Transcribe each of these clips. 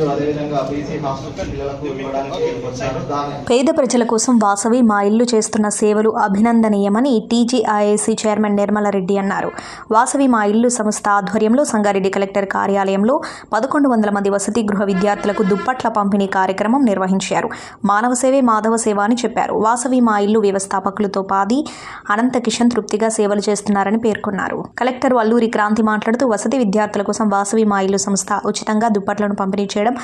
మరియు అదేవిధంగా BC hostel పేద ప్రజల కోసం వాసవి మా ఇల్లు చేస్తున్న సేవలు అభినందనీయమని టీజీఐఏసీ చైర్మన్ నిర్మలారెడ్డి అన్నారు. వాసవి మా ఇల్లు సంస్థ ఆధ్వర్యంలో సంగారెడ్డి కలెక్టర్ కార్యాలయంలో పదకొండు వందల మంది వసతి గృహ విద్యార్థులకు దుప్పట్ల పంపిణీ కార్యక్రమం నిర్వహించారు. మానవ సేవే మాధవ సేవ అని చెప్పారు. వాసవి మా ఇల్లు వ్యవస్థాపకులతో పాది అనంత కిషన్ తృప్తిగా సేవలు చేస్తున్నారని పేర్కొన్నారు. కలెక్టర్ వల్లూరి క్రాంతి మాట్లాడుతూ వసతి విద్యార్థుల కోసం వాసవి మా ఇల్లు సంస్థ ఉచితంగా దుప్పట్లను పంపిణీ చేయడం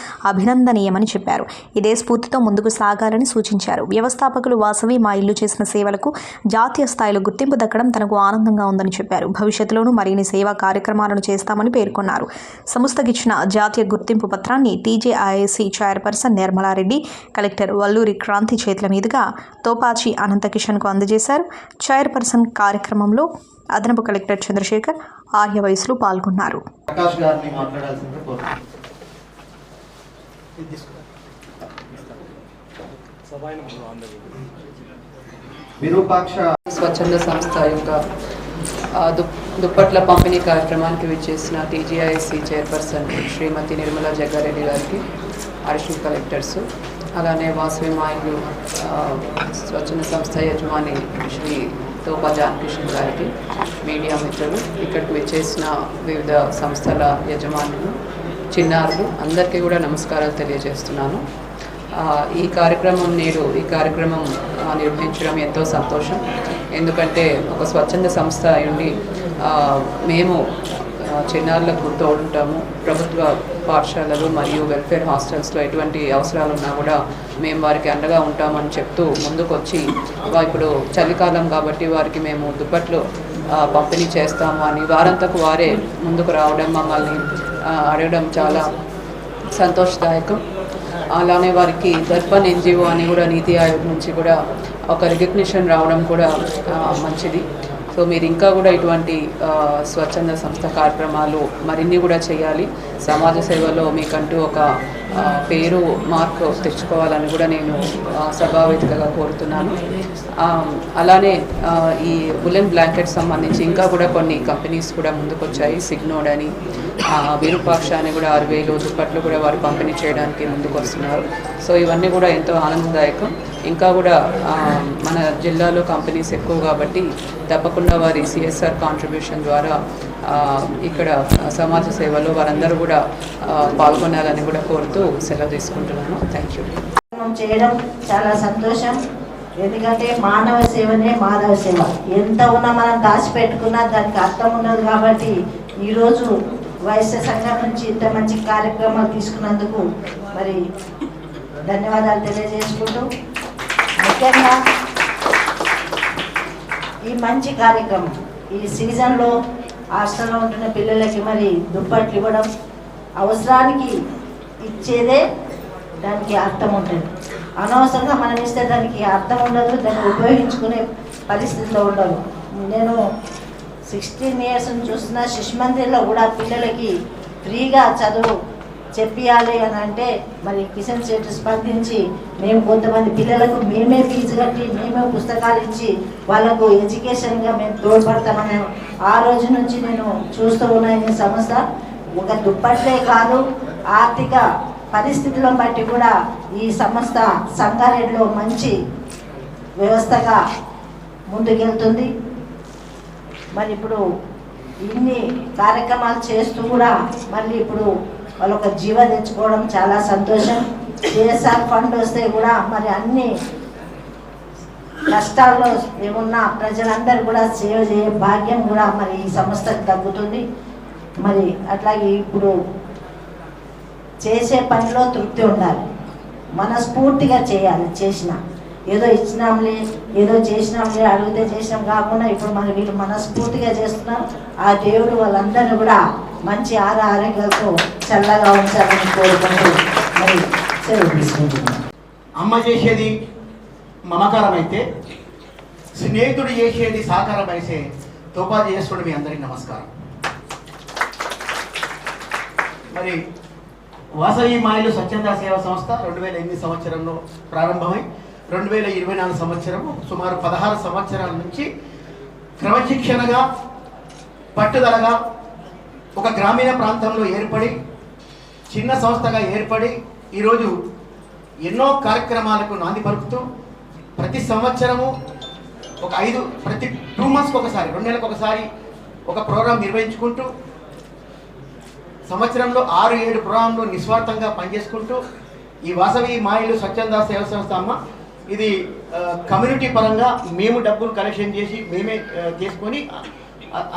అభినందనీయమని చెప్పారు. ఇదే స్ఫూర్తితో ముందుకు సాగాలని సూచించారు. వ్యవస్థాపకులు వాసవి మా ఇల్లు చేసిన సేవలకు జాతీయ స్థాయిలో గుర్తింపు దక్కడం తనకు ఆనందంగా ఉందని చెప్పారు. భవిష్యత్తులోనూ మరిన్ని సేవా కార్యక్రమాలను చేస్తామని పేర్కొన్నారు. సంస్థకిచ్చిన జాతీయ గుర్తింపు పత్రాన్ని TJIAC chairperson Nirmala Reddy collector Valluri Kranti చేతుల మీదుగా తోపాచి అనంత కిషన్కు అందజేశారు. చైర్పర్సన్ కార్యక్రమంలో అదనపు కలెక్టర్ చంద్రశేఖర్ ఆర్య వయసులు పాల్గొన్నారు విరూపాక్ష స్వచ్ఛంద సంస్థ యొక్క దుప్పట్ల పంపిణీ కార్యక్రమానికి విచ్చేసిన టీజీఐసి చైర్పర్సన్ శ్రీమతి నిర్మలా జగ్గారెడ్డి గారికి అడిషనల్ కలెక్టర్స్ అలానే వాసవి మాయిలు స్వచ్ఛంద సంస్థ యజమాని శ్రీ తోపా జానకిషన్ గారికి మీడియా మిత్రులు ఇక్కడికి విచ్చేసిన వివిధ సంస్థల యజమానులు చిన్నారులు అందరికీ కూడా నమస్కారాలు తెలియజేస్తున్నాను. ఈ కార్యక్రమం నేడు ఈ కార్యక్రమం నిర్వహించడం ఎంతో సంతోషం. ఎందుకంటే ఒక స్వచ్ఛంద సంస్థ ఉండి మేము చిన్నారులకు తోడుంటాము ప్రభుత్వ పాఠశాలలు మరియు వెల్ఫేర్ హాస్టల్స్లో ఎటువంటి అవసరాలు ఉన్నా కూడా మేము వారికి అండగా ఉంటామని చెప్తూ ముందుకొచ్చి ఇప్పుడు చలికాలం కాబట్టి వారికి మేము దుప్పట్లు పంపిణీ చేస్తాము అని వారంతకు వారే ముందుకు రావడం మమ్మల్ని అడగడం చాలా సంతోషదాయకం. అలానే వారికి దర్పణ్ ఎన్జిఓ అని కూడా నీతి ఆయోగ్ నుంచి కూడా ఒక రికగ్నిషన్ రావడం కూడా మంచిది. సో మీరు ఇంకా కూడా ఇటువంటి స్వచ్ఛంద సంస్థ కార్యక్రమాలు మరిన్ని కూడా చేయాలి. సమాజ సేవలో మీకంటూ ఒక పేరు మార్క్ తెచ్చుకోవాలని కూడా నేను సభావేదికగా కోరుతున్నాను. అలానే ఈ ఉలెన్ బ్లాంకెట్ సంబంధించి ఇంకా కూడా కొన్ని కంపెనీస్ కూడా ముందుకొచ్చాయి. సిగ్నోడ్ అని విరూపాక్ష అని కూడా ఆరు వేలు దుప్పట్లు కూడా వారు పంపిణీ చేయడానికి ముందుకొస్తున్నారు. సో ఇవన్నీ కూడా ఎంతో ఆనందదాయకం. ఇంకా కూడా మన జిల్లాలో కంపెనీస్ ఎక్కువ కాబట్టి తప్పకుండా వారి సిఎస్ఆర్ కాంట్రిబ్యూషన్ ద్వారా ఇక్కడ సమాజ సేవలో వారందరూ కూడా పాల్గొనాలని కూడా కోరుతూ సెలవు తీసుకుంటున్నాను. థ్యాంక్ యూ చేయడం చాలా సంతోషం. ఎందుకంటే మానవ సేవనే మానవ సేవ. ఎంత ఉన్నా మనం దాచిపెట్టుకున్నా దానికి అర్థం ఉండదు కాబట్టి ఈరోజు వైశ్య సంఘం నుంచి ఇంత మంచి కార్యక్రమాలు తీసుకున్నందుకు మరి ధన్యవాదాలు తెలియజేసుకుంటూ ముఖ్యంగా ఈ మంచి కార్యక్రమం ఈ సీజన్లో హాస్టల్లో ఉంటున్న పిల్లలకి మరి దుప్పట్లు ఇవ్వడం అవసరానికి ఇచ్చేదే దానికి అర్థం ఉంటుంది అనవసరంగా మనం ఇస్తే దానికి అర్థం ఉండదు దాన్ని ఉపయోగించుకునే పరిస్థితిలో ఉండదు. నేను సిక్స్టీన్ ఇయర్స్ చూస్తున్న శిశు మందిర్లో కూడా పిల్లలకి ఫ్రీగా చదువు చెప్పియాలి అని అంటే మరి కిషన్ శెట్టి స్పందించి మేము కొంతమంది పిల్లలకు మేమే ఫీజు కట్టి మేమే పుస్తకాలు ఇచ్చి వాళ్ళకు ఎడ్యుకేషన్గా మేము తోడ్పడతామని ఆ రోజు నుంచి నేను చూస్తూ ఉన్నాను ఈ సంస్థ. ఒక దుప్పట్లే కాదు ఆర్థిక పరిస్థితులను బట్టి కూడా ఈ సంస్థ సంగారెడ్డిలో మంచి వ్యవస్థగా ముందుకెళ్తుంది. మరి ఇప్పుడు ఇన్ని కార్యక్రమాలు చేస్తూ కూడా మళ్ళీ ఇప్పుడు వాళ్ళు ఒక జీవ తెచ్చుకోవడం చాలా సంతోషం. సిఎస్ఆర్ ఫండ్ వస్తే కూడా మరి అన్ని కష్టాల్లో ఏమున్నా ప్రజలందరూ కూడా సేవ చేయ భాగ్యం కూడా మరి ఈ సంస్థకు తగ్గుతుంది. మరి అట్లాగే ఇప్పుడు చేసే పనిలో తృప్తి ఉండాలి. మనస్ఫూర్తిగా చేయాలి చేసిన. ఏదో ఇచ్చినాంలే ఏదో చేసినాంలే అడిగితే చేసినాం కాకుండా ఇప్పుడు మన వీళ్ళు మనస్ఫూర్తిగా చేస్తున్నాం ఆ దేవుడు వాళ్ళందరినీ కూడా మంచి ఆర ఆరోగ్యాలతో చల్లగా ఉంచాలని కోరుకుంటూ మరి సెలవు అమ్మ చేసేది మమకారం అయితే స్నేహితుడు చేసేది సాకారం అయితే తోపా చేసుకుని మీ అందరికీ నమస్కారం. మరి వాసవి మాయలు స్వచ్ఛంద సేవా సంస్థ రెండు వేల ఎనిమిది సంవత్సరంలో ప్రారంభమై రెండు వేల ఇరవై నాలుగు సంవత్సరము సుమారు పదహారు సంవత్సరాల నుంచి క్రమశిక్షణగా పట్టుదలగా ఒక గ్రామీణ ప్రాంతంలో ఏర్పడి చిన్న సంస్థగా ఏర్పడి ఈరోజు ఎన్నో కార్యక్రమాలకు నాంది పలుకుతూ ప్రతి సంవత్సరము ఒక ఐదు ప్రతి టూ మంత్స్కి ఒకసారి రెండు నెలలకు ఒకసారి ఒక ప్రోగ్రాం నిర్వహించుకుంటూ సంవత్సరంలో ఆరు ఏడు ప్రోగ్రాంలు నిస్వార్థంగా పనిచేసుకుంటూ ఈ వాసవి మాయలు స్వచ్ఛంద సేవ సంస్థ అమ్మ ఇది కమ్యూనిటీ పరంగా మేము డబ్బులు కలెక్షన్ చేసి మేమే చేసుకొని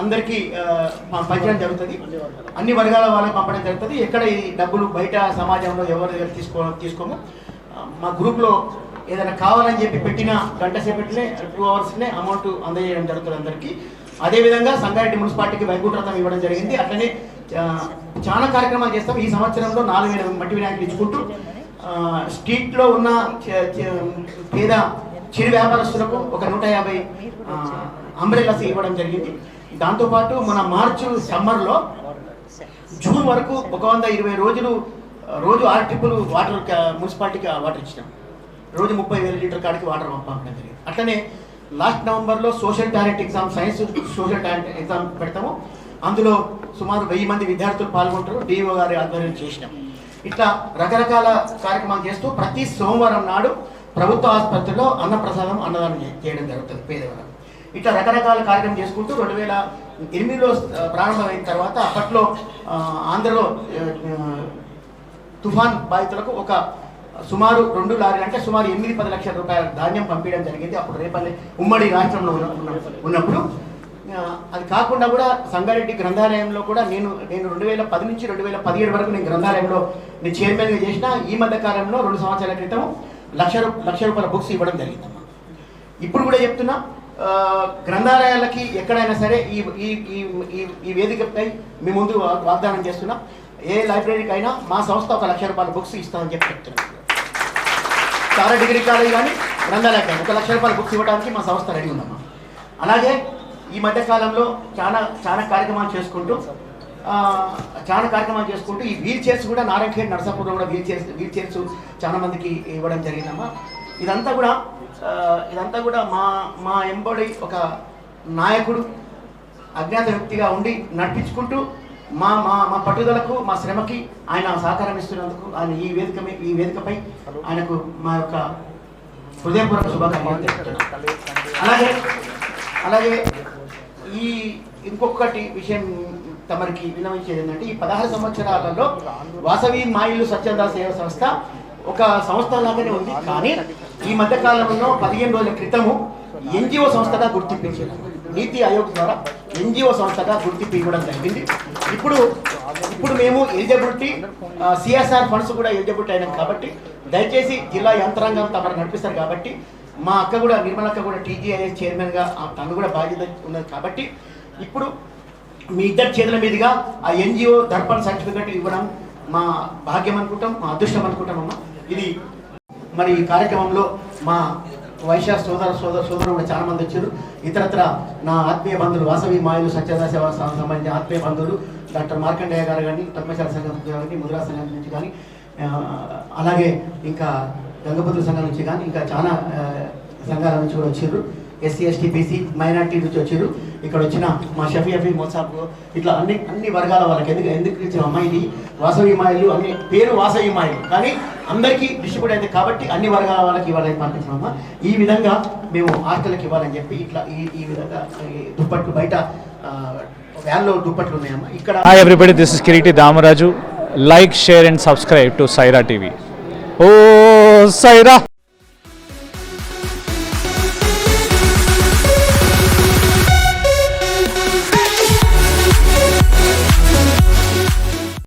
అందరికీ ఆ, పంచడం జరుగుతుంది. అన్ని వర్గాల వాళ్ళకి పంపడం జరుగుతుంది. ఎక్కడ ఈ డబ్బులు బయట సమాజంలో ఎవరి దగ్గర తీసుకో తీసుకోము. మా గ్రూప్లో ఏదైనా కావాలని చెప్పి పెట్టిన గంట సేపట్లే టూ అవర్స్నే అమౌంట్ అందజేయడం జరుగుతుంది అందరికీ. అదేవిధంగా సంగారెడ్డి మున్సిపాలిటీకి వైకుంఠరథం ఇవ్వడం జరిగింది. అట్లనే చాలా కార్యక్రమాలు చేస్తాం. ఈ సంవత్సరంలో నాలుగు వేల మట్టి వినాయకులు ఇచ్చుకుంటూ స్ట్రీట్లో ఉన్న పేద చిరు వ్యాపారస్తులకు ఒక నూట యాభై అంబ్రెల్లాస్ ఇవ్వడం జరిగింది. దాంతోపాటు మన మార్చు సమ్మర్లో జూన్ వరకు ఒక వంద ఇరవై రోజులు రోజు ఆరు ట్రిప్పులు వాటర్ మున్సిపాలిటీకి వాటర్ ఇచ్చినాం. రోజు ముప్పై వేల లీటర్ కాడికి వాటర్ పంపడం జరిగింది. అట్లనే లాస్ట్ నవంబర్లో social talent exam science social talent exam పెడతాము. అందులో సుమారు వెయ్యి మంది విద్యార్థులు పాల్గొంటారు. డిఓ గారి ఆధ్వర్యం చేసినాం. ఇట్లా రకరకాల కార్యక్రమాలు చేస్తూ ప్రతి సోమవారం నాడు ప్రభుత్వ ఆసుపత్రిలో అన్నప్రసాదం అన్నదానం చేయడం జరుగుతుంది. పేదవారు ఇట్లా రకరకాల కార్యక్రమం చేసుకుంటూ రెండు వేల ఎనిమిదిలో ప్రారంభమైన తర్వాత అప్పట్లో ఆంధ్రలో తుఫాన్ బాధితులకు ఒక సుమారు రెండు లారీలు అంటే సుమారు ఎనిమిది పది లక్షల రూపాయల ధాన్యం పంపించడం జరిగింది. అప్పుడు రేపల్లి ఉమ్మడి రాష్ట్రంలో ఉన్నప్పుడు అది కాకుండా కూడా సంగారెడ్డి గ్రంథాలయంలో కూడా నేను నేను రెండు వేల పది నుంచి రెండు వేల పదిహేడు వరకు నేను గ్రంథాలయంలో నేను చైర్మన్గా చేసిన ఈ మధ్య కాలంలో రెండు సంవత్సరాల క్రితం లక్ష రూ- లక్ష రూపాయల బుక్స్ ఇవ్వడం జరిగిందమ్మా. ఇప్పుడు కూడా చెప్తున్నా గ్రంథాలయాలకి ఎక్కడైనా సరే ఈ ఈ ఈ వేదికపై మీ ముందు వాగ్దానం చేస్తున్నాం. ఏ లైబ్రరీకి అయినా మా సంస్థ ఒక లక్ష రూపాయల బుక్స్ ఇస్తామని చెప్పి చెప్తున్నాం. చాలా డిగ్రీ కాలేజ్ కానీ గ్రంథాలయం కానీ ఒక లక్ష రూపాయల బుక్స్ ఇవ్వడానికి మా సంస్థ రెడీ ఉందమ్మా. అలాగే ఈ మధ్య కాలంలో చాలా చాలా కార్యక్రమాలు చేసుకుంటూ చాలా కార్యక్రమాలు చేసుకుంటూ ఈ వీల్ చైర్స్ కూడా నారాయణఖేడ్ నరసాపూర్లో కూడా వీల్ చైర్స్ వీల్ చైర్స్ చాలా మందికి ఇవ్వడం జరిగిందమ్మా. ఇదంతా కూడా ఇదంతా కూడా మా మా ఎంబడి ఒక నాయకుడు అజ్ఞాత వ్యక్తిగా ఉండి నడిపించుకుంటూ మా మా మా పట్టుదలకు మా శ్రమకి ఆయన సహకారం ఇస్తున్నందుకు ఆయన ఈ వేదిక ఈ వేదికపై ఆయనకు మా యొక్క హృదయపూర్వక శుభాకాంక్షలు. అలాగే అలాగే ఈ ఇంకొకటి విషయం తమరికి విన్నవించేది ఏంటంటే ఈ పదహారు సంవత్సరాలలో వాసవి మాయిలు స్వచ్ఛంద సేవ సంస్థ ఒక సంస్థ లాగానే ఉంది. కానీ ఈ మధ్య కాలంలో పదిహేను రోజుల క్రితము ఎన్జిఓ సంస్థగా గుర్తింపించారు. నీతి ఆయోగ్ ద్వారా ఎన్జిఓ సంస్థగా గుర్తింపు ఇవ్వడం జరిగింది. ఇప్పుడు ఇప్పుడు మేము ఎలిజిబిలిటీ సిఎస్ఆర్ ఫండ్స్ కూడా ఎలిజిబిలిటీ అయినాం కాబట్టి దయచేసి జిల్లా యంత్రాంగం తమరు నడిపిస్తారు కాబట్టి మా అక్క కూడా నిర్మల అక్క కూడా టీజీఐఎస్ చైర్మన్గా ఆ తను కూడా బాధ్యత ఉన్నది కాబట్టి ఇప్పుడు మీ ఇద్దరి చేతుల మీదుగా ఆ ఎన్జిఓ దర్పణ సర్టిఫికెట్ ఇవ్వడం మా భాగ్యం అనుకుంటాం మా అదృష్టం అనుకుంటాం అమ్మా. ఇది మరి ఈ కార్యక్రమంలో మా వైశ్య సోదర సోదర సోదరు కూడా చాలా మంది వచ్చారు. ఇతరత్ర నా ఆత్మీయ బంధువులు వాసవి మాయలు సత్యదా సేవా సంఘం సంబంధించిన ఆత్మీయ బంధువులు డాక్టర్ మార్కండేయ గారు కానీ తమ్మశాల సంఘం నుంచి కానీ ముద్రా సంఘం నుంచి కానీ అలాగే ఇంకా గంగపతుల సంఘం నుంచి కానీ ఇంకా చాలా సంఘాల నుంచి కూడా వచ్చారు. ఎస్సీ ఎస్టీ బీసీ మైనార్టీ నుంచి వచ్చారు. ఇక్కడ వచ్చిన మా షఫీ అఫీ మోసాబ్ ఇట్లా అన్ని అన్ని వర్గాల వాళ్ళకి ఎందుకు ఎందుకు ఇచ్చిన అమ్మాయిది వాసవి మాయలు అన్ని పేరు వాసవి మాయలు కానీ అందరికీ డిస్ట్రిబ్యూట్ అయింది కాబట్టి అన్ని వర్గాల వాళ్ళకి ఇవ్వాలని పంపించినామా ఈ విధంగా మేము హాస్టల్కి ఇవ్వాలని చెప్పి ఇట్లా ఈ ఈ విధంగా ఈ దుప్పట్లు బయట వ్యాన్లో దుప్పట్లు ఉన్నాయమ్మా. ఇక్కడ Hi everybody, this is Kiriti Damaraju like share and subscribe to Saira TV oh Sye Raa